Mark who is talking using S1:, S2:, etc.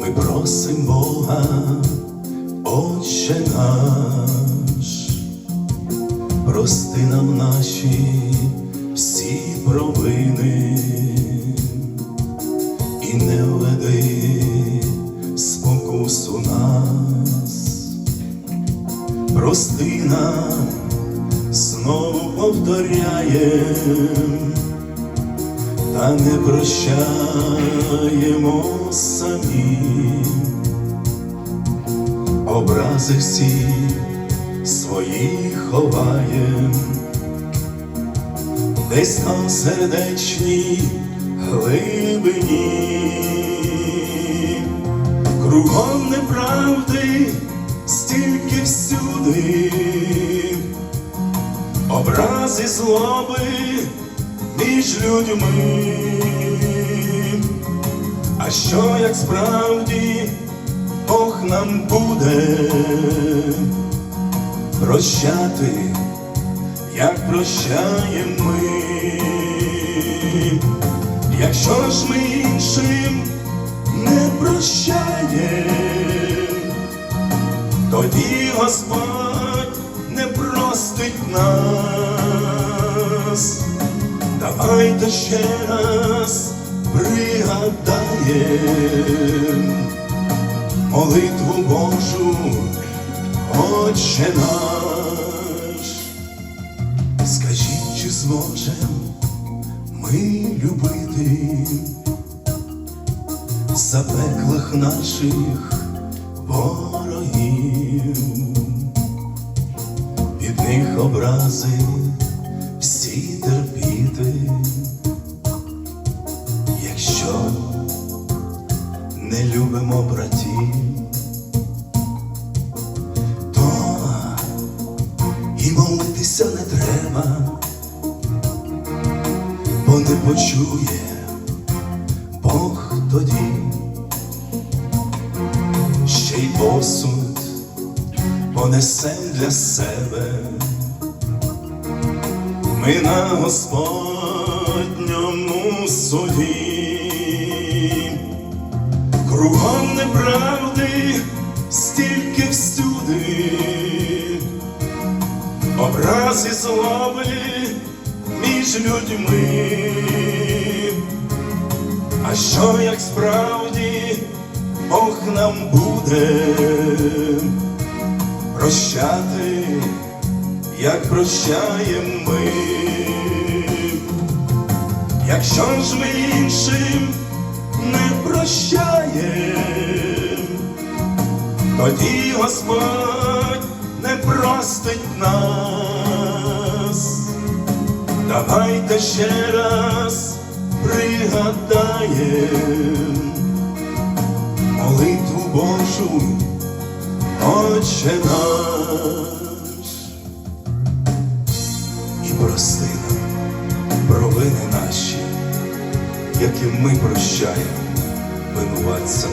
S1: ми просим Бога, Отче наш, прости нам наші всі провини і не введи спокусу нас, прости нам, знову повторяєм, та не прощаємо самі, образи всі свої ховаєм, десь там сердечній глибині, кругом неправди стільки всюди, образи злоби між людьми. А що як справді Бог нам буде прощати, як прощаємо ми, якщо ж ми іншим не прощаємо, тоді Господь не простить нас. Давайте ще раз пригадаєм молитву Божу, Отче наш. Скажіть, чи зможем ми любити запеклих наших ворогів, від них образи всі терпіти, якщо не любимо братів, то і молитися не треба, бо не почує Бог тоді, ще й посуд понесем для себе ми на Господньому суді, кругом неправди стільки всюди, образи злоби між людьми. А що як справді Бог нам буде прощати? Як прощаємо ми, якщо ж ми іншим не прощаємо, тоді Господь не простить нас. Давайте ще раз пригадаєм молитву Божу, Отче наш провини наші, як і ми прощаємо винуватцям